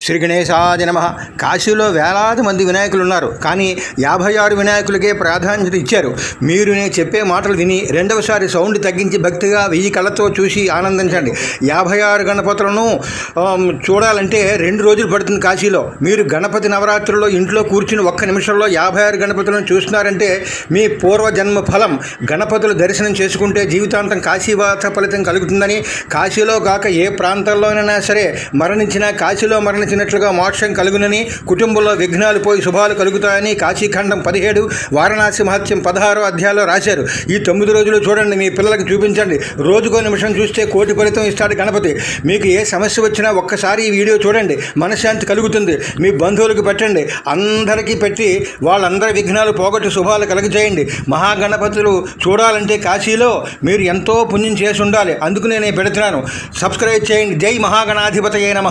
శ్రీ గణేశాది నమ. కాశీలో వేలాది మంది వినాయకులు ఉన్నారు. కానీ యాభై ఆరు వినాయకులకే ప్రాధాన్యత ఇచ్చారు. మీరు నేను చెప్పే మాటలు విని రెండవసారి సౌండ్ తగ్గించి భక్తిగా వెయ్యి కళ్ళతో చూసి ఆనందించండి. యాభై ఆరు గణపతులను చూడాలంటే రెండు రోజులు పడుతుంది కాశీలో. మీరు గణపతి నవరాత్రుల్లో ఇంట్లో కూర్చుని ఒక్క నిమిషంలో యాభై ఆరు గణపతులను చూస్తున్నారంటే మీ పూర్వజన్మ ఫలం. గణపతులు దర్శనం చేసుకుంటే జీవితాంతం కాశీవాత ఫలితం కలుగుతుందని కాశీలో కాక ఏ ప్రాంతంలోనైనా సరే మరణించినా కాశీలో మరణించినట్లుగా మోక్షం కలుగునని కుటుంబంలో విఘ్నాలు పోయి శుభాలు కలుగుతాయని కాశీఖండం పదిహేడు వారణాసి మహత్యం పదహారో అధ్యాయంలో రాశారు. ఈ తొమ్మిది రోజులు చూడండి మీ పిల్లలకు చూపించండి. రోజుకో నిమిషం చూస్తే కోటి ఫలితం ఇస్తాడు గణపతి. మీకు ఏ సమస్య వచ్చినా ఒక్కసారి ఈ వీడియో చూడండి. మనశ్శాంతి కలుగుతుంది. మీ బంధువులకు పెట్టండి. అందరికీ పెట్టి వాళ్ళందరి విఘ్నాలు పోగొట్టి శుభాలు కలగజేయండి. మహాగణపతులు చూడాలంటే కాశీలో మీరు ఎంతో పుణ్యం చేసి ఉండాలి. అందుకు నేను పెడుతున్నాను. సబ్స్క్రైబ్ చేయండి. జై మహాగణాధిపతయే నమ.